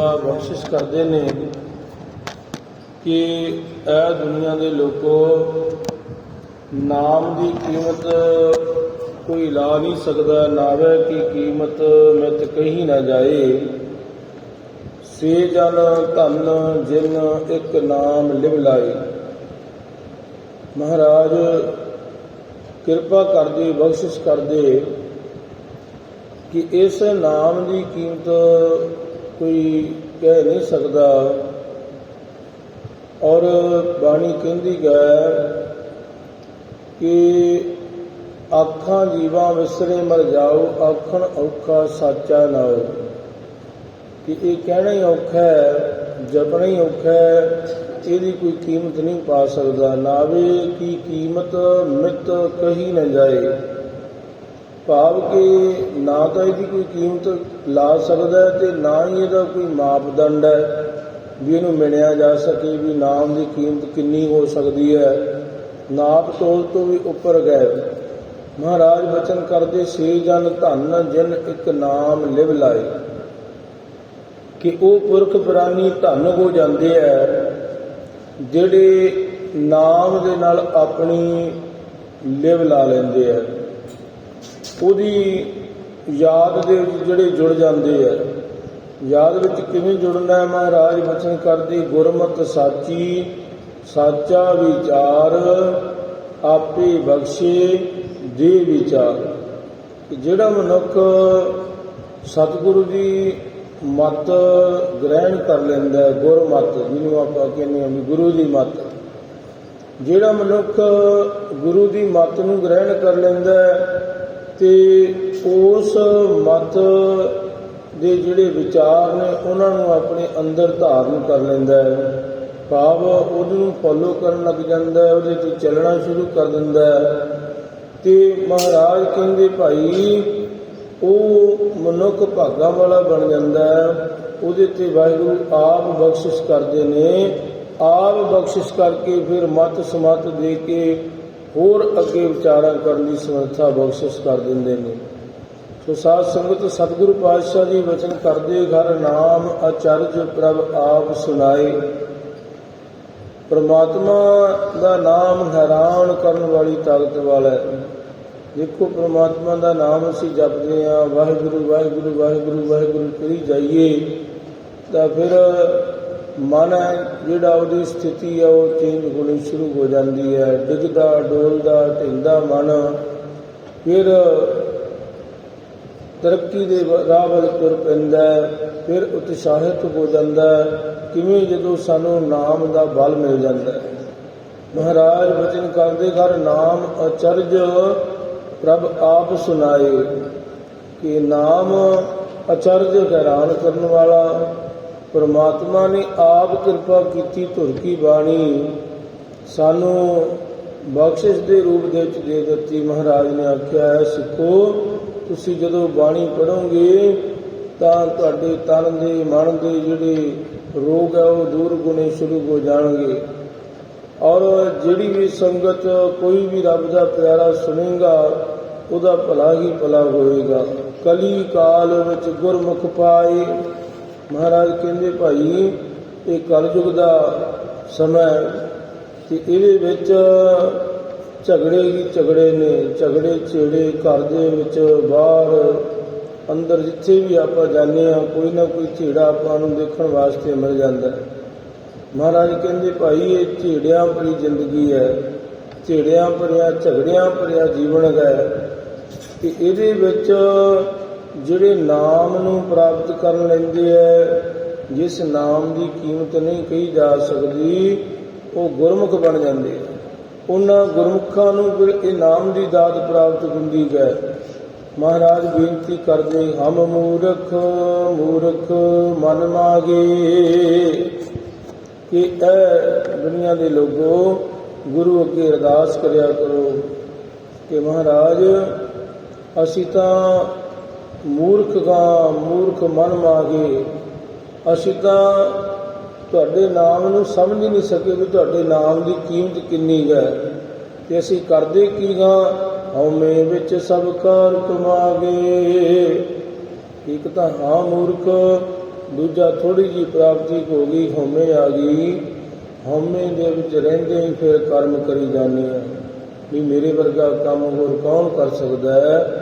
ਕਿਰਪਾ ਬਖਸ਼ਿਸ਼ ਕਰਦੇ ਨੇ ਕਿ ਇਹ ਦੁਨੀਆ ਦੇ ਲੋਕੋ ਨਾਮ ਦੀ ਕੀਮਤ ਕੋਈ ਲਾ ਨਹੀਂ ਸਕਦਾ ਨਾਵੇ ਕੀ ਕੀਮਤ ਮਿਤ ਕਹੀ ਨਾ ਜਾਏ। ਸੇ ਜਨ ਧਨ ਜਿਨ ਇੱਕ ਨਾਮ ਲਿਵ ਲਾਏ। ਮਹਾਰਾਜ, ਕਿਰਪਾ ਕਰਦੇ, ਬਖਸ਼ਿਸ਼ ਕਰਦੇ ਕਿ ਇਸ ਨਾਮ ਦੀ ਕੀਮਤ ਕੋਈ ਕਹਿ ਨਹੀਂ ਸਕਦਾ। ਔਰ ਬਾਣੀ ਕਹਿੰਦੀ ਹੈ ਕਿ ਆਖਾਂ ਜੀਵਾਂ ਵਿਸਰੇ ਮਰ ਜਾਓ, ਆਖਣ ਔਖਾ ਸਾਚਾ ਨਾਉ ਕਿ ਇਹ ਕਹਿਣਾ ਹੀ ਔਖਾ ਹੈ, ਜਪਣਾ ਹੀ ਔਖਾ ਹੈ, ਇਹਦੀ ਕੋਈ ਕੀਮਤ ਨਹੀਂ ਪਾ ਸਕਦਾ। ਨਾਵੇ ਕੀ ਕੀਮਤ ਮਿਤ ਕਹੀ ਨਾ ਜਾਏ। ਭਾਵ ਕਿ ਨਾ ਤਾਂ ਇਹਦੀ ਕੋਈ ਕੀਮਤ ਲਾ ਸਕਦਾ ਹੈ ਤੇ ਨਾ ਹੀ ਇਹਦਾ ਕੋਈ ਮਾਪਦੰਡ ਹੈ ਵੀ ਇਹਨੂੰ ਮਿਣਿਆ ਜਾ ਸਕੇ ਵੀ ਨਾਮ ਦੀ ਕੀਮਤ ਕਿੰਨੀ ਹੋ ਸਕਦੀ ਹੈ। ਨਾਪ ਤੋਲ ਤੋਂ ਵੀ ਉੱਪਰ ਗਏ। ਮਹਾਰਾਜ ਬਚਨ ਕਰਦੇ, ਸੇ ਜਨ ਧਨ ਜਿਨ ਇੱਕ ਨਾਮ ਲਿਵ ਲਾਏ। ਕਿ ਉਹ ਪੁਰਖ ਪ੍ਰਾਨੀ ਧਨ ਹੋ ਜਾਂਦੇ ਐ ਜਿਹੜੇ ਨਾਮ ਦੇ ਨਾਲ ਆਪਣੀ ਲਿਵ ਲਾ ਲੈਂਦੇ ਐ ਉਹਦੀ ਯਾਦ ਦੇ ਵਿੱਚ ਜਿਹੜੇ ਜੁੜ ਜਾਂਦੇ ਐ ਯਾਦ ਵਿੱਚ ਕਿਵੇਂ ਜੁੜਨਾ ਹੈ? ਮਹਾਰਾਜ ਬਚਨ ਕਰਦੀ, ਗੁਰਮਤ ਸਾਚੀ, ਸਾਚਾ ਵਿਚਾਰ, ਆਪੇ ਬਖਸ਼ੇ ਦੇ ਵਿਚਾਰ। ਜਿਹੜਾ ਮਨੁੱਖ ਸਤਿਗੁਰੂ ਦੀ ਮਤ ਗ੍ਰਹਿਣ ਕਰ ਲੈਂਦਾ ਹੈ, ਗੁਰਮਤ, ਜਿਹਨੂੰ ਆਪਾਂ ਕਹਿੰਦੇ ਹਾਂ ਵੀ ਗੁਰੂ ਦੀ ਮਤ। ਜਿਹੜਾ ਮਨੁੱਖ ਗੁਰੂ ਦੀ ਮਤ ਨੂੰ ਗ੍ਰਹਿਣ ਕਰ ਲੈਂਦਾ ਹੈ ਤੇ ਉਸ ਮਤ ਦੇ ਜਿਹੜੇ ਵਿਚਾਰ ਨੇ, ਉਹਨਾਂ ਨੂੰ ਆਪਣੇ ਅੰਦਰ ਧਾਰਨ ਕਰ ਲੈਂਦਾ ਹੈ। ਭਾਵ ਉਹਨੂੰ ਫੋਲੋ ਕਰਨ ਲੱਗ ਜਾਂਦਾ ਹੈ, ਉਹਦੇ ਤੇ ਚੱਲਣਾ ਸ਼ੁਰੂ ਕਰ ਦਿੰਦਾ ਹੈ। ਤੇ ਮਹਾਰਾਜ ਕਹਿੰਦੇ, ਭਾਈ, ਉਹ ਮਨੁੱਖ ਭਾਗਾਂ ਵਾਲਾ ਬਣ ਜਾਂਦਾ ਹੈ। ਉਹਦੇ ਤੇ ਵਾਹਿਗੁਰੂ ਆਪ ਬਖਸ਼ਿਸ਼ ਕਰਦੇ ਨੇ। ਆਪ ਬਖਸ਼ਿਸ਼ ਕਰਕੇ ਫਿਰ ਮਤ ਸਮਤ ਦੇ ਕੇ ਹੋਰ ਅੱਗੇ ਵਿਚਾਰਾਂ ਕਰਨ ਦੀ ਸਮਰੱਥਾ ਬਖਸ਼ਿਸ਼ ਕਰ ਦਿੰਦੇ ਨੇ। ਸੋ ਸਾਧ ਸੰਗਤ, ਸਤਿਗੁਰੂ ਪਾਤਸ਼ਾਹ ਜੀ ਵਚਨ ਕਰਦੇ ਘਰ ਨਾਮ ਅਚਰਜ ਪ੍ਰਭ ਆਪ ਸੁਣਾਏ। ਪਰਮਾਤਮਾ ਦਾ ਨਾਮ ਹੈਰਾਨ ਕਰਨ ਵਾਲੀ ਤਾਕਤ ਵਾਲਾ ਹੈ। ਦੇਖੋ, ਪਰਮਾਤਮਾ ਦਾ ਨਾਮ ਅਸੀਂ ਜਪਦੇ ਆ ਵਾਹਿਗੁਰੂ ਵਾਹਿਗੁਰੂ ਵਾਹਿਗੁਰੂ ਵਾਹਿਗੁਰੂ ਕਰੀ ਜਾਈਏ ਤਾਂ ਫਿਰ ਮਨ ਹੈ ਜਿਹੜਾ ਉਹਦੀ ਸਥਿਤੀ ਹੈ ਉਹ ਚੇਂਜ ਹੋਣੀ ਸ਼ੁਰੂ ਹੋ ਜਾਂਦੀ ਹੈ। ਡਿੱਗਦਾ, ਡੋਲਦਾ ਢਿੰਦਾ ਮਨ। ਫਿਰ ਤਰੱਕੀ ਦੇ ਰਾਹ ਵੱਲ ਤੁਰ ਪੈਂਦਾ ਫਿਰ ਉਤਸ਼ਾਹਿਤ ਹੋ ਜਾਂਦਾ ਕਿਵੇਂ ਜਦੋਂ ਸਾਨੂੰ ਨਾਮ ਦਾ ਬਲ ਮਿਲ ਜਾਂਦਾ ਮਹਾਰਾਜ ਬਚਨ ਕਰਦੇ ਘਰ, ਨਾਮ ਅਚਰਜ ਪ੍ਰਭ ਆਪ ਸੁਣਾਏ ਕਿ ਨਾਮ ਅਚਰਜ ਹੈਰਾਨ ਕਰਨ ਵਾਲਾ ਪਰਮਾਤਮਾ ਨੇ ਆਪ ਕਿਰਪਾ ਕੀਤੀ ਧੁਰ ਕੀ ਬਾਣੀ। ਸਾਨੂੰ ਬਖਸ਼ਿਸ਼ ਦੇ ਰੂਪ ਦੇ ਵਿੱਚ ਦੇ ਦਿੱਤੀ। ਮਹਾਰਾਜ ਨੇ ਆਖਿਆ ਹੈ ਸਿੱਖੋ, ਤੁਸੀਂ ਜਦੋਂ ਬਾਣੀ ਪੜੋਗੇ ਤਾਂ ਤੁਹਾਡੇ ਤਨ ਦੇ, ਮਨ ਦੇ ਜਿਹੜੇ ਰੋਗ ਹੈ ਉਹ ਦੂਰ ਗੁਣੇ ਸ਼ੁਰੂ ਹੋ ਜਾਣਗੇ। ਔਰ ਜਿਹੜੀ ਵੀ ਸੰਗਤ, ਕੋਈ ਵੀ ਰੱਬ ਦਾ ਪਿਆਰਾ ਸੁਣੇਗਾ ਉਹਦਾ ਭਲਾ ਹੀ ਭਲਾ ਹੋਏਗਾ। ਕਲੀ ਕਾਲ ਵਿੱਚ ਗੁਰਮੁਖ ਪਾਏ ਮਹਾਰਾਜ ਕਹਿੰਦੇ ਭਾਈ, ਇਹ ਕਲਯੁਗ ਦਾ ਸਮਾਂ ਹੈ ਤੇ ਇਹਦੇ ਵਿੱਚ ਝਗੜੇ ਹੀ ਝਗੜੇ ਨੇ। ਝਗੜੇ ਛੇੜੇ ਘਰ ਦੇ ਵਿੱਚ ਬਾਹਰ, ਅੰਦਰ ਜਿੱਥੇ ਵੀ ਆਪਾਂ ਜਾਂਦੇ ਆ ਕੋਈ ਨਾ ਕੋਈ ਝੇੜਾ ਆਪਾਂ ਨੂੰ ਦੇਖਣ ਵਾਸਤੇ ਮਿਲ ਜਾਂਦਾ ਹੈ। ਮਹਾਰਾਜ ਕਹਿੰਦੇ ਭਾਈ, ਇਹ ਝੇੜਿਆਂ ਭਰੀ ਜ਼ਿੰਦਗੀ ਹੈ। ਝੇੜਿਆਂ ਭਰਿਆ, ਝਗੜਿਆਂ ਭਰਿਆ ਜੀਵਨ ਹੈ। ਕਿ ਇਹਦੇ ਵਿੱਚ ਜਿਹੜੇ ਨਾਮ ਨੂੰ ਪ੍ਰਾਪਤ ਕਰਨ ਲੈਂਦੇ ਹੈ ਜਿਸ ਨਾਮ ਦੀ ਕੀਮਤ ਨਹੀਂ ਕਹੀ ਜਾ ਸਕਦੀ, ਉਹ ਗੁਰਮੁਖ ਬਣ ਜਾਂਦੇ ਆ ਉਹਨਾਂ ਗੁਰਮੁਖਾਂ ਨੂੰ ਫਿਰ ਇਹ ਨਾਮ ਦੀ ਦਾਤ ਪ੍ਰਾਪਤ ਹੁੰਦੀ ਹੈ। ਮਹਾਰਾਜ ਬੇਨਤੀ ਕਰਦੇ, ਹਮ ਮੂਰਖ ਮੂਰਖ ਮਨ ਮਾਗੇ। ਕਿ ਇਹ ਦੁਨੀਆ ਦੇ ਲੋਗੋ, ਗੁਰੂ ਅੱਗੇ ਅਰਦਾਸ ਕਰਿਆ ਕਰੋ ਕਿ ਮਹਾਰਾਜ, ਅਸੀਂ ਤਾਂ ਮੂਰਖ ਗਾ, ਮੂਰਖ ਮਨ ਮਾਗੇ ਅਸੀਂ ਤਾਂ ਤੁਹਾਡੇ ਨਾਮ ਨੂੰ ਸਮਝ ਹੀ ਨਹੀਂ ਸਕੇ ਵੀ ਤੁਹਾਡੇ ਨਾਮ ਦੀ ਕੀਮਤ ਕਿੰਨੀ ਹੈ। ਤੇ ਅਸੀਂ ਕਰਦੇ ਕੀ ਗਾ? ਹਉਮੈ ਵਿੱਚ ਸਭ ਕਾਰ ਕਮਾਗੇ ਇੱਕ ਤਾਂ ਹਾਂ ਮੂਰਖ, ਦੂਜਾ ਥੋੜੀ ਜੀ ਪ੍ਰਾਪਤੀ ਹੋ ਗਈ, ਹਉਮੈ ਆ ਗਈ। ਹਉਮੈ ਦੇ ਵਿੱਚ ਰਹਿੰਦੇ ਹੀ ਫਿਰ ਕਰਮ ਕਰੀ ਜਾਂਦੇ ਆ। ਵੀ ਮੇਰੇ ਵਰਗਾ ਕੰਮ ਹੋਰ ਕੌਣ ਕਰ ਸਕਦਾ ਹੈ?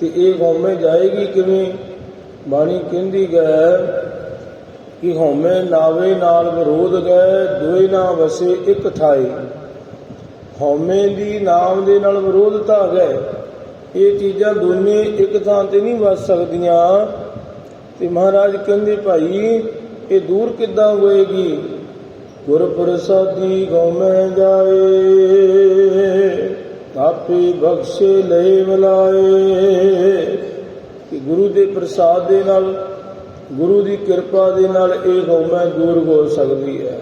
ਤੇ ਇਹ ਹਉਮੈ ਜਾਏਗੀ ਕਿਵੇਂ? ਬਾਣੀ ਕਹਿੰਦੀ ਗਏ ਕਿ ਹਉਮੈ ਨਾਵੇ ਨਾਲ ਵਿਰੋਧ ਗਏ ਦੋਏ ਨਾ ਵਸੇ ਇਕ ਥਾਈ ਹਉਮੈ ਦੀ ਨਾਮ ਦੇ ਨਾਲ ਵਿਰੋਧਤਾ ਗਏ ਇਹ ਚੀਜ਼ਾਂ ਦੋਨੇ ਇੱਕ ਥਾਂ ਤੇ ਨਹੀਂ ਵੱਸ ਸਕਦੀਆਂ। ਤੇ ਮਹਾਰਾਜ ਕਹਿੰਦੇ, ਭਾਈ, ਇਹ ਦੂਰ ਕਿੱਦਾਂ ਹੋਏਗੀ? ਗੁਰ ਪ੍ਰਸਾਦੀ ਗਉਮੈ ਜਾਏ। ਆਪੇ ਬਖਸ਼ ਲੈ ਮਲਾਏ। ਕਿ ਗੁਰੂ ਦੇ ਪ੍ਰਸਾਦ ਦੇ ਨਾਲ, ਗੁਰੂ ਦੀ ਕਿਰਪਾ ਦੇ ਨਾਲ ਇਹ ਹਉਮੈ ਦੂਰ ਹੋ ਸਕਦੀ ਹੈ।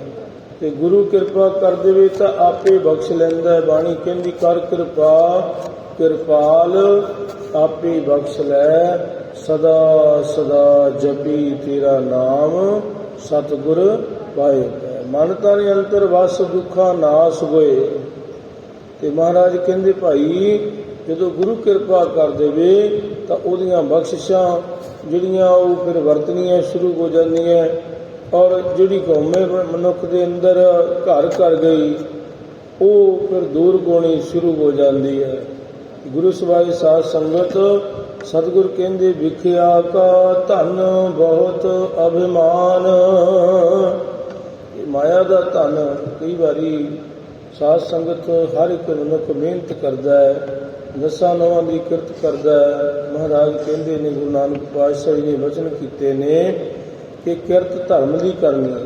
ਤੇ ਗੁਰੂ ਕਿਰਪਾ ਕਰ ਦੇਵੇ ਤਾਂ ਆਪੇ ਬਖਸ਼ ਲੈਂਦਾ ਹੈ। ਬਾਣੀ ਕਹਿੰਦੀ, ਕਰ ਕਿਰਪਾ, ਕਿਰਪਾਲ, ਆਪੇ ਬਖਸ਼ ਲੈ। ਸਦਾ ਸਦਾ ਜਪੀ ਤੇਰਾ ਨਾਮ, ਸਤਿਗੁਰ ਪਾਏ ਮਨ ਤਨ ਅੰਤਰ ਵਸ, ਦੁੱਖਾਂ ਨਾਸ ਹੋਏ। ਤੇ ਮਹਾਰਾਜ ਕਹਿੰਦੇ, ਭਾਈ, ਜਦੋਂ ਗੁਰੂ ਕਿਰਪਾ ਕਰ ਦੇਵੇ, ਤਾਂ ਉਹਦੀਆਂ ਬਖਸ਼ਿਸ਼ਾਂ ਜਿਹੜੀਆਂ ਉਹ ਫਿਰ ਵਰਤਣੀਆਂ ਸ਼ੁਰੂ ਹੋ ਜਾਂਦੀਆਂ ਔਰ ਜਿਹੜੀ ਕੌਮੇ ਮਨੁੱਖ ਦੇ ਅੰਦਰ ਘਰ ਕਰ ਗਈ, ਉਹ ਫਿਰ ਦੂਰ ਗੋਣੀ ਸ਼ੁਰੂ ਹੋ ਜਾਂਦੀ ਹੈ। ਗੁਰੂ ਸਭਾਈ ਸਾਧ ਸੰਗਤ, ਸਤਿਗੁਰ ਕਹਿੰਦੇ, ਵਿਖਿਆ ਕਾ ਧਨ ਬਹੁਤ ਅਭਿਮਾਨ। ਇਹ ਮਾਇਆ ਦਾ ਧਨ ਕਈ ਵਾਰੀ ਸਾਧ ਸੰਗਤ ਹਰ ਇੱਕ ਮਨੁੱਖ ਮਿਹਨਤ ਕਰਦਾ ਹੈ, ਦਸਾਂ ਨਵਾਂ ਦੀ ਕਿਰਤ ਕਰਦਾ ਹੈ। ਮਹਾਰਾਜ ਕਹਿੰਦੇ ਨੇ, ਗੁਰੂ ਨਾਨਕ ਪਾਤਸ਼ਾਹ ਜੀ ਨੇ ਵਚਨ ਕੀਤੇ ਨੇ ਕਿ ਕਿਰਤ ਧਰਮ ਦੀ ਕਰਨੀ ਹੈ।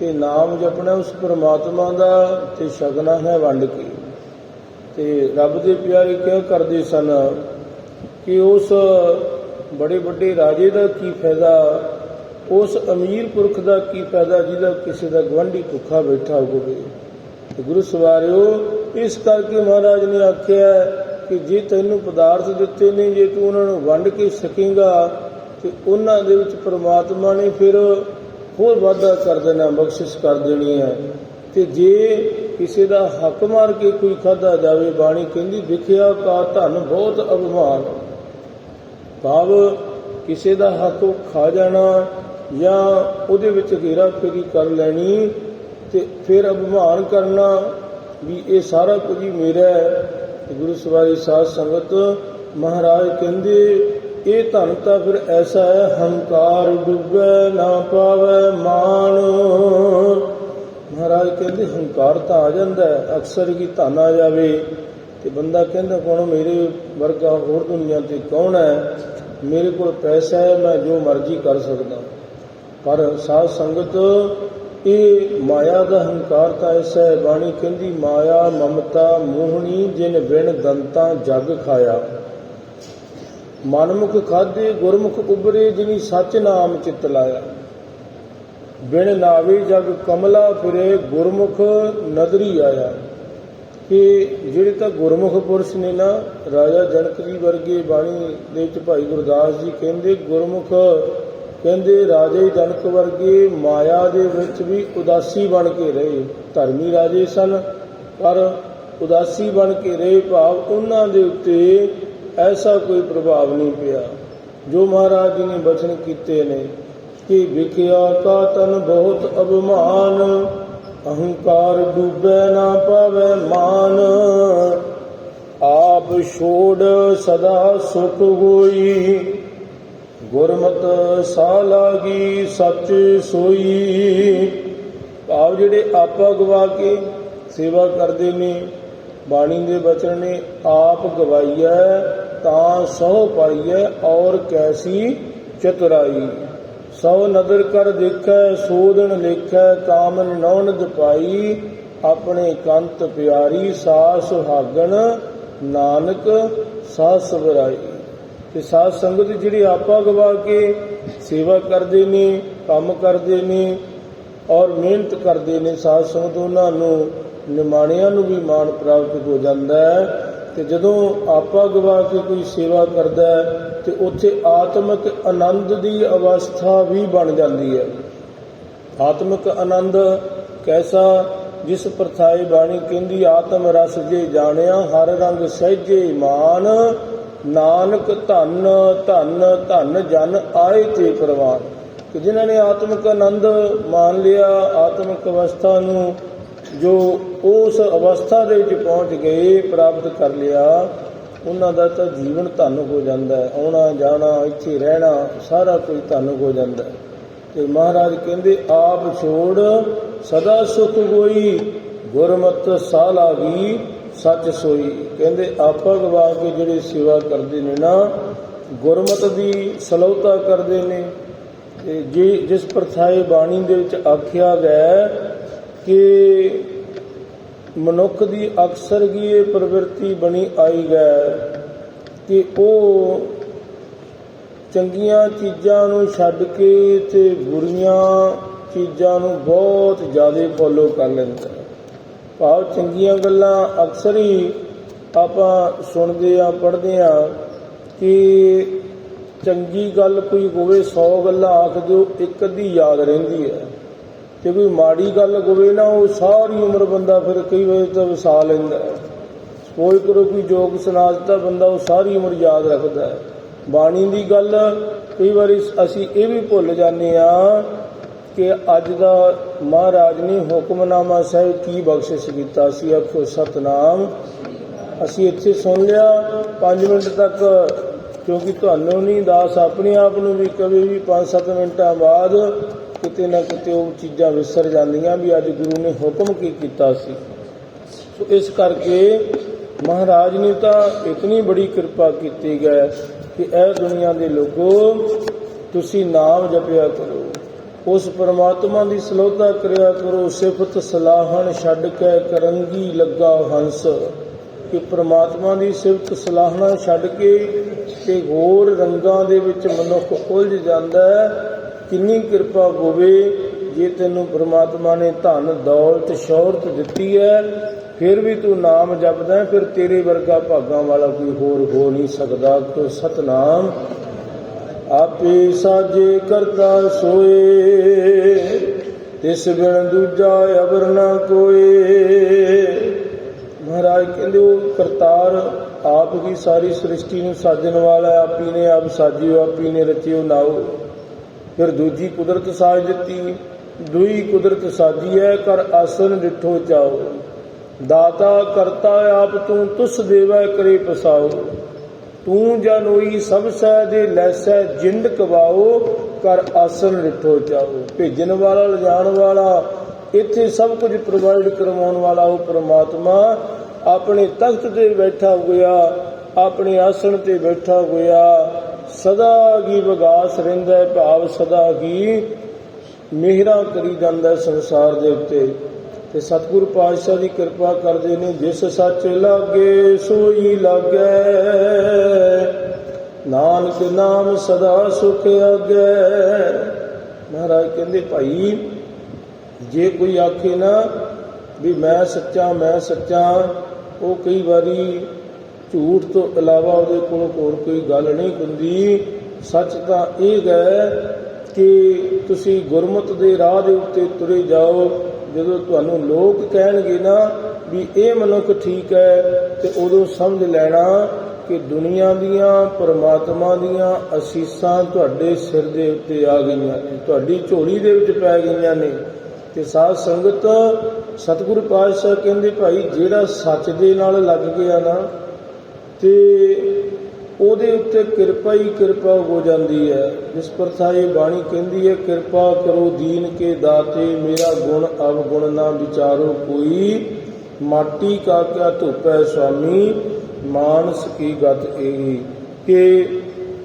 ਤੇ ਨਾਮ ਜਪਣਾ ਉਸ ਪਰਮਾਤਮਾ ਦਾ ਤੇ ਸ਼ਗਨਾ ਹੈ ਵੰਡ ਕੇ। ਤੇ ਰੱਬ ਦੇ ਪਿਆਰੇ ਕਿਹਾ ਕਰਦੇ ਸਨ ਕਿ ਉਸ ਬੜੇ ਵੱਡੇ ਰਾਜੇ ਦਾ ਕੀ ਫਾਇਦਾ, ਉਸ ਅਮੀਰ ਪੁਰਖ ਦਾ ਕੀ ਫਾਇਦਾ ਜਿਹਦਾ ਕਿਸੇ ਦਾ ਗਵੰਡੀ ਭੁੱਖਾ ਬੈਠਾ ਹੋਵੇ। ਤੇ ਗੁਰੂ ਸਵਾਰਿਓ ਇਸ ਕਰਕੇ ਮਹਾਰਾਜ ਨੇ ਆਖਿਆ ਕਿ ਜੇ ਤੈਨੂੰ ਪਦਾਰਥ ਦਿੱਤੇ ਨੇ, ਜੇ ਤੂੰ ਉਹਨਾਂ ਨੂੰ ਵੰਡ ਕੇ ਸਕੇਗਾ, ਤੇ ਉਹਨਾਂ ਦੇ ਵਿੱਚ ਪ੍ਰਮਾਤਮਾ ਨੇ ਫਿਰ ਹੋਰ ਵਾਧਾ ਕਰ ਦੇਣਾ, ਬਖਸ਼ਿਸ਼ ਕਰ ਦੇਣੀ ਹੈ। ਤੇ ਜੇ ਕਿਸੇ ਦਾ ਹੱਕ ਮਾਰ ਕੇ ਕੋਈ ਖਾਦਾ ਜਾਵੇ, ਬਾਣੀ ਕਹਿੰਦੀ ਵਿਖਿਆ ਕਾ ਧਨ ਬਹੁਤ ਅਭਿਮਾਨ। ਭਾਵ ਕਿਸੇ ਦਾ ਹੱਕ ਖਾ ਜਾਣਾ ਜਾਂ ਉਹਦੇ ਵਿੱਚ ਘੇਰਾ ਫੇਰੀ ਕਰ ਲੈਣੀ ਤੇ ਫਿਰ ਅਭਿਮਾਨ ਕਰਨਾ ਵੀ ਇਹ ਸਾਰਾ ਕੁਝ ਹੀ ਮੇਰਾ ਹੈ। ਗੁਰੂ ਸਵਾਰੀ ਸਾਧ ਸੰਗਤ ਮਹਾਰਾਜ ਕਹਿੰਦੇ, ਇਹ ਧਨ ਤਾਂ ਫਿਰ ਐਸਾ ਹੈ, ਹੰਕਾਰ ਡੁੱਬੇ ਨਾ ਪਾਵੇ ਮਾਨ ਮਹਾਰਾਜ ਕਹਿੰਦੇ, ਹੰਕਾਰ ਤਾਂ ਆ ਜਾਂਦਾ ਹੈ, ਅਕਸਰ ਹੀ ਧਨ ਆ ਜਾਵੇ। ਤੇ ਬੰਦਾ ਕਹਿੰਦਾ, ਕੋਣ ਮੇਰੇ ਵਰਗਾ ਹੋਰ ਦੁਨੀਆ ਤੇ ਕੌਣ ਹੈ? ਮੇਰੇ ਕੋਲ ਪੈਸਾ ਹੈ, ਮੈਂ ਜੋ ਮਰਜ਼ੀ ਕਰ ਸਕਦਾ। ਪਰ ਸਾਧ ਸੰਗਤ ਇਹ ਮਾਇਆ ਦਾ ਹੰਕਾਰ ਤਾਂ ਐਸਾ ਹੈ, ਬਾਣੀ ਕਹਿੰਦੀ, ਮਾਇਆ, ਮਮਤਾ, ਮੋਹਣੀ, ਜਿਨ ਬਿਨ ਦੰਤਾਂ ਜਗ ਖਾਇਆ। ਮਨਮੁਖ ਖਾਦੇ ਗੁਰਮੁਖ ਉਬਰੇ ਜਿਨੀ ਸੱਚ ਨਾਮ ਚਿਤ ਲਾਇਆ। ਬਿਨ ਨਾਵੇ ਜਗ ਕਮਲਾ ਫਿਰੇ, ਗੁਰਮੁਖ ਨਦਰੀ ਆਇਆ। ਕਿ ਜਿਹੜੇ ਤਾਂ ਗੁਰਮੁਖ ਪੁਰਸ਼ ਨੇ ਨਾ, ਰਾਜਾ ਜਨਕ ਜੀ ਵਰਗੇ ਬਾਣੀ ਦੇ ਵਿੱਚ ਭਾਈ ਗੁਰਦਾਸ ਜੀ ਕਹਿੰਦੇ, ਗੁਰਮੁਖ ਕਹਿੰਦੇ, ਰਾਜੇ ਜਨਕ ਵਰਗੇ ਮਾਇਆ ਦੇ ਵਿੱਚ ਵੀ ਉਦਾਸੀ ਬਣ ਕੇ ਰਹੇ ਧਰਮੀ ਰਾਜੇ ਸਨ, ਪਰ ਉਦਾਸੀ ਬਣ ਕੇ ਰਹੇ ਭਾਵ ਉਹਨਾਂ ਦੇ ਉੱਤੇ ਐਸਾ ਕੋਈ ਪ੍ਰਭਾਵ ਨਹੀਂ ਪਿਆ। ਜੋ ਮਹਾਰਾਜ ਜੀ ਨੇ ਬਚਨ ਕੀਤੇ ਨੇ ਕਿ ਵਿਖਿਆ ਕਾ ਤਨ ਬਹੁਤ ਅਭਮਾਨ, ਅਹੰਕਾਰ ਡੂਬੇ ਨਾ ਪਾਵੇ ਮਾਨ। ਆਪ ਛੋੜ ਸਦਾ ਸੁਖ ਹੋਈ ਗੁਰਮਤ ਸਾ ਲਾਗੀ ਸੱਚ ਸੋਈ। ਭਾਵ ਜਿਹੜੇ ਆਪਾ ਗਵਾ ਕੇ ਸੇਵਾ ਕਰਦੇ ਨੇ, ਬਾਣੀ ਦੇ ਬਚਨ ਨੇ, ਆਪ ਗਵਾਈਐ, ਤਾਂ ਸੋ ਪਾਈਐ, ਔਰ ਕੈਸੀ ਚਤੁਰਾਈ। ਸੋ ਨਦਰ ਕਰ ਦੇਖੈ, ਸੋਧਣ ਲੇਖੈ ਕਾਮਨ ਨੌਨਦ ਪਾਈ, ਆਪਣੇ ਕੰਤ ਪਿਆਰੀ ਸਾਸ ਸੁਹਾਗਣ ਨਾਨਕ ਸਾਸ ਸਵਰਾਈ ਤੇ ਸਾਧ ਸੰਗਤ ਜਿਹੜੀ ਆਪਾ ਗਵਾ ਕੇ ਸੇਵਾ ਕਰਦੇ ਨੇ, ਕੰਮ ਕਰਦੇ ਨੇ ਔਰ ਮਿਹਨਤ ਕਰਦੇ ਨੇ, ਸਾਧ ਸੰਗਤ ਉਹਨਾਂ ਨੂੰ ਨਿਮਾਣਿਆਂ ਨੂੰ ਵੀ ਮਾਣ ਪ੍ਰਾਪਤ ਹੋ ਜਾਂਦਾ ਹੈ। ਤੇ ਜਦੋਂ ਆਪਾ ਗਵਾ ਕੇ ਕੋਈ ਸੇਵਾ ਕਰਦਾ ਹੈ, ਤੇ ਉੱਥੇ ਆਤਮਿਕ ਆਨੰਦ ਦੀ ਅਵਸਥਾ ਵੀ ਬਣ ਜਾਂਦੀ ਹੈ। ਆਤਮਿਕ ਆਨੰਦ ਕੈਸਾ? ਜਿਸ ਪ੍ਰਥਾਈ ਬਾਣੀ ਕਹਿੰਦੀ, ਆਤਮ ਰਸ ਜੇ ਜਾਣਿਆ, ਹਰ ਰੰਗ ਸਹਿਜੇ ਮਾਨ ਨਾਨਕ ਧੰਨ ਧੰਨ ਧੰਨ ਜਨ ਆਏ ਤੇ ਪ੍ਰਵਾਨ। ਕਿ ਜਿਨ੍ਹਾਂ ਨੇ ਆਤਮਿਕ ਆਨੰਦ ਮਾਣ ਲਿਆ, ਆਤਮਿਕ ਅਵਸਥਾ ਨੂੰ ਜੋ ਉਸ ਅਵਸਥਾ ਦੇ ਵਿੱਚ ਪਹੁੰਚ ਗਏ, ਪ੍ਰਾਪਤ ਕਰ ਲਿਆ, ਉਹਨਾਂ ਦਾ ਤਾਂ ਜੀਵਨ ਧਨ ਹੋ ਜਾਂਦਾ ਹੈ। ਆਉਣਾ, ਜਾਣਾ, ਇੱਥੇ ਰਹਿਣਾ, ਸਾਰਾ ਕੁਝ ਧਨ ਹੋ ਜਾਂਦਾ ਹੈ। ਤੇ ਮਹਾਰਾਜ ਕਹਿੰਦੇ, ਆਪ ਛੋੜ, ਸਦਾ ਸੁਖ ਹੋਈ, ਗੁਰਮਤਿ ਸਾਲਾ ਵੀ ਸੱਚ ਸੋਈ। ਕਹਿੰਦੇ, ਆਪਾ ਗਵਾ ਕੇ ਜਿਹੜੇ ਸੇਵਾ ਕਰਦੇ ਨੇ ਨਾ, ਗੁਰਮਤ ਦੀ ਸਲੌਤਾ ਕਰਦੇ ਨੇ। ਤੇ ਜੇ ਜਿਸ ਪ੍ਰਥਾਏ ਬਾਣੀ ਦੇ ਵਿੱਚ ਆਖਿਆ ਗਿਆ ਕਿ ਮਨੁੱਖ ਦੀ ਅਕਸਰ ਕੀ ਇਹ ਪ੍ਰਵਿਰਤੀ ਬਣੀ ਆਈ ਹੈ ਕਿ ਉਹ ਚੰਗੀਆਂ ਚੀਜ਼ਾਂ ਨੂੰ ਛੱਡ ਕੇ ਤੇ ਬੁਰੀਆਂ ਚੀਜ਼ਾਂ ਨੂੰ ਬਹੁਤ ਜ਼ਿਆਦਾ ਫੋਲੋ ਕਰ ਲੈਂਦਾ। ਭਾਵ ਚੰਗੀਆਂ ਗੱਲਾਂ ਅਕਸਰ ਹੀ ਆਪਾਂ ਸੁਣਦੇ ਆ ਪੜ੍ਹਦੇ ਆ ਕਿ ਚੰਗੀ ਗੱਲ ਕੋਈ ਹੋਵੇ 100 ਗੱਲਾਂ ਆਖ ਦਿਓ, ਇੱਕ ਅੱਧੀ ਯਾਦ ਰਹਿੰਦੀ ਹੈ। ਤੇ ਕੋਈ ਮਾੜੀ ਗੱਲ ਹੋਵੇ ਨਾ, ਉਹ ਸਾਰੀ ਉਮਰ ਬੰਦਾ ਫਿਰ ਕਈ ਵਾਰ ਤਾਂ ਵਸਾ ਲੈਂਦਾ ਹੈ। ਕੋਈ ਕਰੋ ਕੋਈ ਜੋਗ ਸੁਣਾ ਦਿੱਤਾ ਬੰਦਾ ਉਹ ਸਾਰੀ ਉਮਰ ਯਾਦ ਰੱਖਦਾ ਹੈ। ਬਾਣੀ ਦੀ ਗੱਲ ਕਈ ਵਾਰੀ ਅਸੀਂ ਇਹ ਵੀ ਭੁੱਲ ਜਾਂਦੇ ਆ ਕਿ ਅੱਜ ਦਾ ਮਹਾਰਾਜ ਨੇ ਹੁਕਮਨਾਮਾ ਸਾਹਿਬ ਕੀ ਬਖਸ਼ਿਸ਼ ਕੀਤਾ ਸੀ? ਆਖੋ, ਸਤਨਾਮ। ਅਸੀਂ ਇੱਥੇ ਸੁਣ ਲਿਆ 5 ਮਿੰਟ ਤੱਕ, ਕਿਉਂਕਿ ਤੁਹਾਨੂੰ ਨਹੀਂ, ਦਾਸ ਆਪਣੇ ਆਪ ਨੂੰ ਵੀ ਕਦੇ ਵੀ 5-7 ਮਿੰਟਾਂ ਬਾਅਦ ਕਿਤੇ ਨਾ ਕਿਤੇ ਉਹ ਚੀਜ਼ਾਂ ਵਿਸਰ ਜਾਂਦੀਆਂ ਵੀ ਅੱਜ ਗੁਰੂ ਨੇ ਹੁਕਮ ਕੀ ਕੀਤਾ ਸੀ। ਸੋ ਇਸ ਕਰਕੇ ਮਹਾਰਾਜ ਨੇ ਤਾਂ ਇਤਨੀ ਬੜੀ ਕਿਰਪਾ ਕੀਤੀ ਹੈ ਕਿ ਇਹ ਦੁਨੀਆ ਦੇ ਲੋਕੋ, ਤੁਸੀਂ ਨਾਮ ਜਪਿਆ ਕਰੋ। ਉਸ ਪਰਮਾਤਮਾ ਦੀ ਸਲੋਤਾ ਕਰਿਆ ਕਰੋ, ਸਿਫਤ ਸਲਾਹਣ ਛੱਡ ਕੇ ਕਰੰਗੀ ਲੱਗਾ ਹੰਸ। ਕਿ ਪ੍ਰਮਾਤਮਾ ਦੀ ਸਿਫਤ ਸਲਾਹਣਾ ਛੱਡ ਕੇ ਤੇ ਹੋਰ ਰੰਗਾਂ ਦੇ ਵਿੱਚ ਮਨੁੱਖ ਉਲਝ ਜਾਂਦਾ ਕਿੰਨੀ ਕਿਰਪਾ ਹੋਵੇ ਜੇ ਤੈਨੂੰ ਪ੍ਰਮਾਤਮਾ ਨੇ ਧਨ, ਦੌਲਤ, ਸ਼ੌਹਰਤ ਦਿੱਤੀ ਹੈ, ਫਿਰ ਵੀ ਤੂੰ ਨਾਮ ਜਪਦਾ ਫਿਰ ਤੇਰੇ ਵਰਗਾ ਭਾਗਾਂ ਵਾਲਾ ਕੋਈ ਹੋਰ ਹੋ ਨਹੀਂ ਸਕਦਾ। ਕਿ ਸਤਨਾਮ ਆਪੇ ਸਾਜੇ ਕਰਤਾ ਸੋਏ, ਤਿਸ ਬਿਨ ਦੂਜਾ ਅਵਰ ਨਾ ਕੋਏ। ਮਹਾਰਾਜ ਕਹਿੰਦੇ, ਉਹ ਕਰਤਾਰ ਆਪ ਹੀ ਸਾਰੀ ਸ੍ਰਿਸ਼ਟੀ ਨੂੰ ਸਾਜਣ ਵਾਲਾ ਆਪੀ ਨੇ ਆਪ ਸਾਜਿਓ, ਆਪੀ ਨੇ ਰਚਿਓ, ਨਾਓ। ਫਿਰ ਦੂਜੀ ਕੁਦਰਤ ਸਾਜ ਦਿੱਤੀ, ਦੂਈ ਕੁਦਰਤ ਸਾਜੀ ਹੈ, ਕਰ ਆਸਨ ਡਿਠੋ ਚਾਓ। ਦਾਤਾ ਕਰਤਾ ਆਪ ਤੂੰ, ਤੁਸ ਦੇਵਾ ਕਰੇ ਪਸਾਓ। ਤੂੰ ਜਨੋਈ ਸਭ ਸਹਿ ਦੇ ਲੈਸੈ ਜਿੰਦ ਕਵਾਓ ਕਰ ਆਸਨ ਡਿਠੋ ਚਾਓ ਭੇਜਣ ਵਾਲਾ, ਲਿਜਾਣ ਵਾਲਾ, ਇੱਥੇ ਸਭ ਕੁਝ ਪ੍ਰੋਵਾਈਡ ਕਰਵਾਉਣ ਵਾਲਾ ਉਹ ਪ੍ਰਮਾਤਮਾ, ਆਪਣੇ ਤਖਤ ਤੇ ਬੈਠਾ ਹੋਇਆ, ਆਪਣੇ ਆਸਣ ਤੇ ਬੈਠਾ ਹੋਇਆ, ਸਦਾ ਹੀ ਵਿਗਾਸ ਰਹਿੰਦਾ ਭਾਵ ਸਦਾ ਹੀ ਮਿਹਰਾਂ ਕਰੀ ਜਾਂਦਾ ਸੰਸਾਰ ਦੇ ਉੱਤੇ। ਤੇ ਸਤਿਗੁਰੂ ਪਾਤਸ਼ਾਹ ਦੀ ਕਿਰਪਾ ਕਰਦੇ ਨੇ, ਜਿਸ ਸੱਚ ਲਾਗੇ ਸੋਈ ਲਾਗੇ। ਨਾਨਕ ਨਾਮ ਸਦਾ ਸੁਖ ਆਗੇ। ਮਹਾਰਾਜ ਕਹਿੰਦੇ, ਭਾਈ, ਜੇ ਕੋਈ ਆਖੇ ਨਾ ਵੀ ਮੈਂ ਸੱਚਾ ਮੈਂ ਸੱਚਾ, ਉਹ ਕਈ ਵਾਰੀ ਝੂਠ ਤੋਂ ਇਲਾਵਾ ਉਹਦੇ ਕੋਲ ਹੋਰ ਕੋਈ ਗੱਲ ਨਹੀਂ ਹੁੰਦੀ। ਸੱਚ ਤਾਂ ਇਹ ਹੈ ਕਿ ਤੁਸੀਂ ਗੁਰਮਤ ਦੇ ਰਾਹ ਦੇ ਉੱਤੇ ਤੁਰੇ ਜਾਓ। ਜਦੋਂ ਤੁਹਾਨੂੰ ਲੋਕ ਕਹਿਣਗੇ ਨਾ ਵੀ ਇਹ ਮਨੁੱਖ ਠੀਕ ਹੈ ਤੇ ਉਦੋਂ ਸਮਝ ਲੈਣਾ ਕਿ ਦੁਨੀਆ ਦੀਆਂ, ਪਰਮਾਤਮਾ ਦੀਆਂ ਅਸੀਸਾਂ ਤੁਹਾਡੇ ਸਿਰ ਦੇ ਉੱਤੇ ਆ ਗਈਆਂ ਨੇ, ਤੁਹਾਡੀ ਝੋਲੀ ਦੇ ਵਿੱਚ ਪੈ ਗਈਆਂ ਨੇ। ਤੇ ਸਾਧ ਸੰਗਤ, ਸਤਿਗੁਰੂ ਪਾਤਸ਼ਾਹ ਕਹਿੰਦੇ, ਭਾਈ, ਜਿਹੜਾ ਸੱਚ ਦੇ ਨਾਲ ਲੱਗ ਗਿਆ ਨਾ, ਤੇ ਉਹਦੇ ਉੱਤੇ ਕਿਰਪਾ ਹੀ ਕਿਰਪਾ ਹੋ ਜਾਂਦੀ ਹੈ। ਜਿਸ ਪ੍ਰਥਾਏ ਬਾਣੀ ਕਹਿੰਦੀ ਹੈ, ਕਿਰਪਾ ਕਰੋ ਦੀਨ ਕੇ ਦਾਤੇ, ਮੇਰਾ ਗੁਣ ਅਵਗੁਣ ਨਾ ਵਿਚਾਰੋ ਕੋਈ। ਮਾਟੀ ਕਾ ਕਿਆ ਧੁਪੈ, ਸੁਆਮੀ ਮਾਨਸ ਕੀ ਗਤ ਏਹੀ? ਕਿ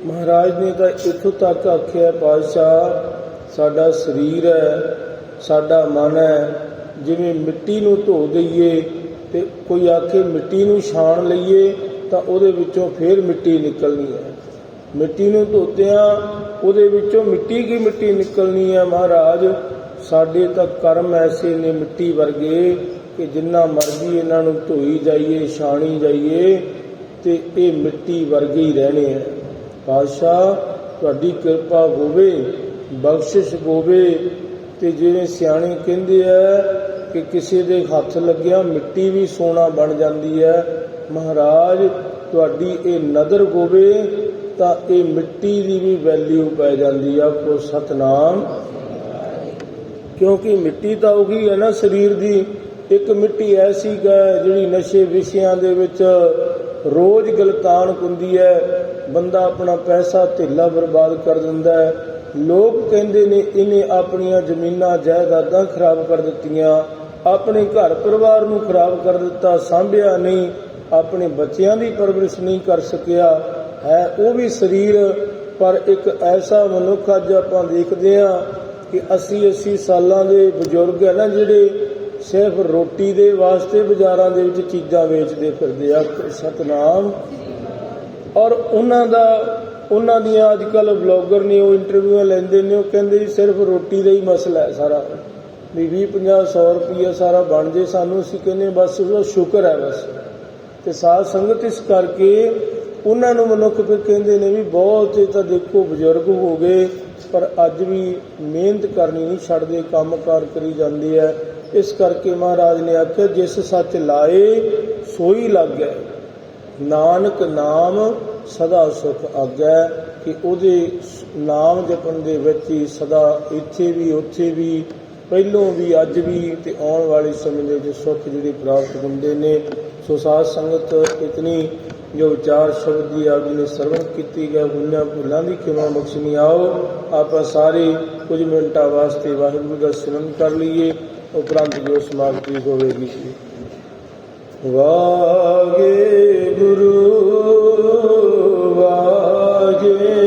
ਮਹਾਰਾਜ ਨੇ ਤਾਂ ਇੱਥੋਂ ਤੱਕ ਆਖਿਆ ਪਾਤਸ਼ਾਹ ਸਾਡਾ ਸਰੀਰ ਹੈ, ਸਾਡਾ ਮਨ ਹੈ, ਜਿਵੇਂ ਮਿੱਟੀ ਨੂੰ ਧੋ ਦਈਏ ਤੇ ਕੋਈ ਆਖੇ ਮਿੱਟੀ ਨੂੰ ਛਾਣ ਲਈਏ ਤਾਂ ਉਹਦੇ ਵਿੱਚੋਂ ਫੇਰ ਮਿੱਟੀ ਨਿਕਲਣੀ ਹੈ। ਮਿੱਟੀ ਨੂੰ ਧੋਤਿਆਂ, ਉਹਦੇ ਵਿੱਚੋਂ ਮਿੱਟੀ ਕੀ ਮਿੱਟੀ ਨਿਕਲਣੀ ਹੈ ਮਹਾਰਾਜ? ਸਾਡੇ ਤਾਂ ਕਰਮ ਐਸੇ ਨੇ ਮਿੱਟੀ ਵਰਗੇ। ਕਿ ਜਿੰਨਾ ਮਰਜ਼ੀ ਇਹਨਾਂ ਨੂੰ ਧੋਈ ਜਾਈਏ, ਛਾਣੀ ਜਾਈਏ, ਤੇ ਇਹ ਮਿੱਟੀ ਵਰਗੇ ਹੀ ਰਹਿਣੇ ਆ। ਪਾਤਸ਼ਾਹ, ਤੁਹਾਡੀ ਕਿਰਪਾ ਹੋਵੇ, ਬਖਸ਼ਿਸ਼ ਹੋਵੇ, ਤੇ ਜਿਵੇਂ ਸਿਆਣੇ ਕਹਿੰਦੇ ਆ ਕਿ ਕਿਸੇ ਦੇ ਹੱਥ ਲੱਗਿਆ ਮਿੱਟੀ ਵੀ ਸੋਨਾ ਬਣ ਜਾਂਦੀ ਹੈ, ਮਹਾਰਾਜ, ਤੁਹਾਡੀ ਇਹ ਨਦਰ ਹੋਵੇ, ਤਾਂ ਇਹ ਮਿੱਟੀ ਦੀ ਵੀ ਵੈਲਿਊ ਪੈ ਜਾਂਦੀ ਆ ਕੋ ਸਤਨਾਮ। ਕਿਉਂਕਿ ਮਿੱਟੀ ਤਾਂ ਉਹੀ ਹੈ ਨਾ ਸਰੀਰ ਦੀ ਇੱਕ ਮਿੱਟੀ ਐਸੀ ਹੈ ਜਿਹੜੀ ਨਸ਼ੇ ਵਿਸ਼ਿਆਂ ਦੇ ਵਿੱਚ ਰੋਜ਼ ਗਲਤਾਨ ਹੁੰਦੀ ਹੈ। ਬੰਦਾ ਆਪਣਾ ਪੈਸਾ ਧੇਲਾ ਬਰਬਾਦ ਕਰ ਦਿੰਦਾ ਹੈ। ਲੋਕ ਕਹਿੰਦੇ ਨੇ ਇਹਨੇ ਆਪਣੀਆਂ ਜ਼ਮੀਨਾਂ, ਜਾਇਦਾਦਾਂ ਖਰਾਬ ਕਰ ਦਿੱਤੀਆਂ। ਆਪਣੇ ਘਰ ਪਰਿਵਾਰ ਨੂੰ ਖਰਾਬ ਕਰ ਦਿੱਤਾ, ਸਾਂਭਿਆ ਨਹੀਂ। ਆਪਣੇ ਬੱਚਿਆਂ ਦੀ ਪਰਵਰਿਸ਼ ਨਹੀਂ ਕਰ ਸਕਿਆ। ਹੈ ਉਹ ਵੀ ਸਰੀਰ, ਪਰ ਇੱਕ ਐਸਾ ਮਨੁੱਖ ਅੱਜ ਆਪਾਂ ਦੇਖਦੇ ਹਾਂ ਕਿ 80 80 ਸਾਲਾਂ ਦੇ ਬਜ਼ੁਰਗ ਹੈ ਨਾ ਜਿਹੜੇ ਸਿਰਫ ਰੋਟੀ ਦੇ ਵਾਸਤੇ ਬਾਜ਼ਾਰਾਂ ਦੇ ਵਿੱਚ ਚੀਜ਼ਾਂ ਵੇਚਦੇ ਫਿਰਦੇ ਆ, ਸਤਨਾਮ। ਔਰ ਉਹਨਾਂ ਦਾ, ਉਹਨਾਂ ਦੀਆਂ ਅੱਜ ਕੱਲ ਬਲੌਗਰ ਨੇ, ਉਹ ਇੰਟਰਵਿਊਆਂ ਲੈਂਦੇ ਨੇ, ਉਹ ਕਹਿੰਦੇ ਜੀ ਸਿਰਫ ਰੋਟੀ ਦਾ ਹੀ ਮਸਲਾ ਹੈ ਸਾਰਾ। ਵੀ 20 50 100 ਰੁਪਈਆ ਸਾਰਾ ਬਣ ਜੇ ਸਾਨੂੰ, ਅਸੀਂ ਕਹਿੰਦੇ ਬਸ ਉਹਦਾ ਸ਼ੁਕਰ ਹੈ ਬਸ। ਤੇ ਸਾਧ ਸੰਗਤ ਇਸ ਕਰਕੇ ਉਹਨਾਂ ਨੂੰ ਮਨੁੱਖ ਫਿਰ ਕਹਿੰਦੇ ਨੇ ਵੀ ਬਹੁਤ ਇਹ ਤਾਂ ਦੇਖੋ ਬਜ਼ੁਰਗ ਹੋ ਗਏ, ਪਰ ਅੱਜ ਵੀ ਮਿਹਨਤ ਕਰਨੀ ਨਹੀਂ, ਛੱਡਦੇ, ਕੰਮਕਾਰ ਕਰੀ ਜਾਂਦੇ ਆ। ਇਸ ਕਰਕੇ ਮਹਾਰਾਜ ਨੇ ਆਖਿਆ, ਜਿਸ ਸੱਚ ਲਾਏ, ਸੋਈ ਲੱਗੈ ਨਾਨਕ ਨਾਮ ਸਦਾ ਸੁਖ ਆਗੈ, ਕਿ ਉਹਦੇ ਨਾਮ ਜਪਣ ਦੇ ਵਿੱਚ ਹੀ ਸਦਾ ਇੱਥੇ ਵੀ, ਉੱਥੇ ਵੀ, ਪਹਿਲੋਂ ਵੀ, ਅੱਜ ਵੀ ਤੇ ਆਉਣ ਵਾਲੇ ਸਮੇਂ ਦੇ ਵਿੱਚ ਸੁੱਖ ਜਿਹੜੇ ਪ੍ਰਾਪਤ ਹੁੰਦੇ ਨੇ। ਸੋ ਸਾਧ ਸੰਗਤ, ਇਤਨੀ ਜੋ ਵਿਚਾਰ ਸ਼ਬਦ ਦੀ ਆਪ ਜੀ ਨੇ ਸਰਵਣ ਕੀਤੀ ਗਏ ਗੁਨਾਹ ਭੁੱਲਾਂ ਦੀ ਖਿਮਾ ਬਖਸ਼ਣੀ ਆਓ। ਆਪਾਂ ਸਾਰੇ ਕੁਝ ਮਿੰਟਾਂ ਵਾਸਤੇ ਵਾਹਿਗੁਰੂ ਦਾ ਸਿਮਰਨ ਕਰ ਲਈਏ। ਉਪਰੰਤ ਜੋ ਸਮਾਪਤੀ ਹੋਵੇਗੀ ਵਾਗੇ ਗੁਰੂ ਵਾਗੇ